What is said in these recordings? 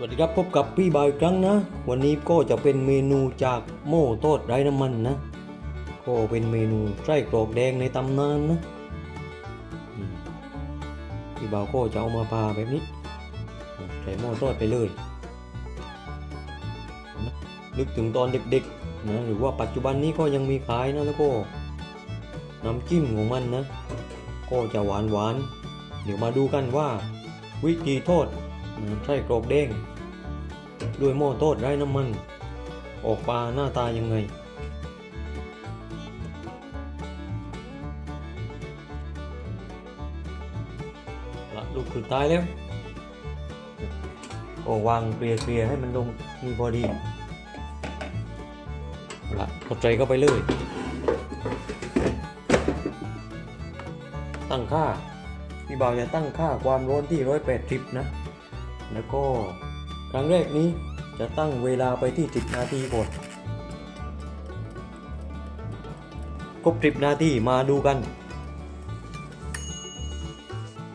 สวัสดีครับพบกับพี่บายอีกครั้งนะ วันนี้ก็จะเป็นเมนูจากโม่ทอดไร้น้ำมันนะ ก็เป็นเมนูไส้กรอกแดงในตำนานนะพี่บ่าวก็จะเอามาพาแบบนี้ใส่หม้อทอดไปเลยนึกถึงตอนเด็กๆนะหรือว่าปัจจุบันนี้ก็ยังมีขายนะแล้วก็น้ำจิ้มของมันนะ ก็จะหวานหวานๆเดี๋ยวมาดูกันว่า วิธีทอด ไส้กรอกแดงด้วยหม้อทอดไร้น้ำมัน ออกมาหน้าตายังไง ละลูกสุดท้ายแล้ว ก็วางเกลี่ยๆให้มันลงนี่พอดี ละกดใจเข้าไปเลย ตั้งค่า พี่บ่าวจะตั้งค่าความร้อนที่ร้อยแปดสิบนะ แล้วก็ครั้งแรกนี้จะตั้งเวลาไปที่ 10 นาทีก่อนครบ10 นาทีมาดูกัน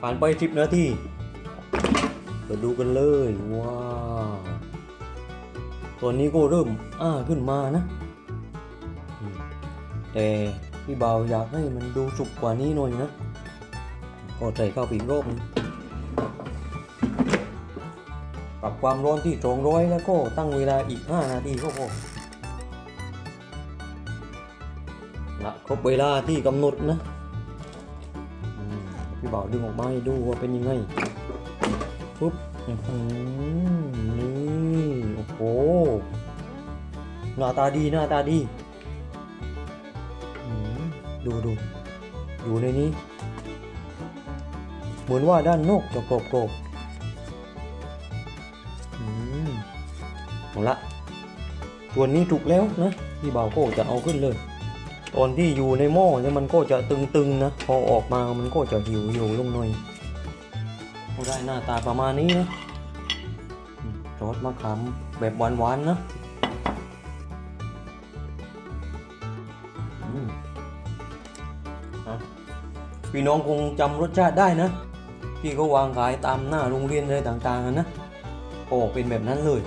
ผ่านไป 10 นาทีมาดูกันเลยว้าวตัวนี้ก็เริ่มอ้าขึ้นมานะ แต่พี่บ่าอยากให้มันดูสุกกว่านี้หน่อยนะ ก็ใส่เข้าไปอีกรอบนึง ปรับความร้อนที่200แล้วก็ตั้งเวลาอีก 5 นาทีก็พอละครบเวลาที่กำหนดนะพี่บ่าวดึงออกมาให้ดูว่าเป็นยังไงปุ๊บนี่โอ้โหหน้าตาดีหน้าตาดีดูดูอยู่ในนี้ เหมือนว่าด้านนอกจะกรอบกรอบๆ เอาละส่วนนี้ถูกแล้วนะพี่เบาก็จะเอาขึ้นเลย ตอนที่อยู่ในหม้อเนี่ยมันก็จะตึงๆนะ พอออกมามันก็จะหิวหิวๆลงหน่อยก็ได้หน้าตาประมาณนี้นะซอสมะขามแบบหวานๆนะพี่น้องคงจำรสชาติได้นะ ที่เขาวางขายตามหน้าโรงเรียนอะไรต่างๆนะโอ้เป็นแบบนั้นเลย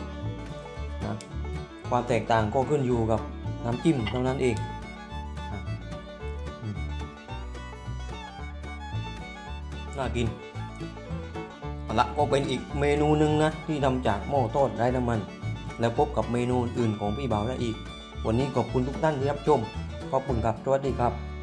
นะความแตกต่างก็ขึ้นอยู่กับน้ำจิ้มเท่านั้นเองน่ากินละก็เป็นอีกเมนูหนึ่งนะที่ทำจากหม้อทอดไร้น้ำมัน แล้วพบกับเมนูอื่นของพี่บ่าวได้อีก วันนี้ขอบคุณทุกท่านที่รับชมขอบคุณครับสวัสดีครับ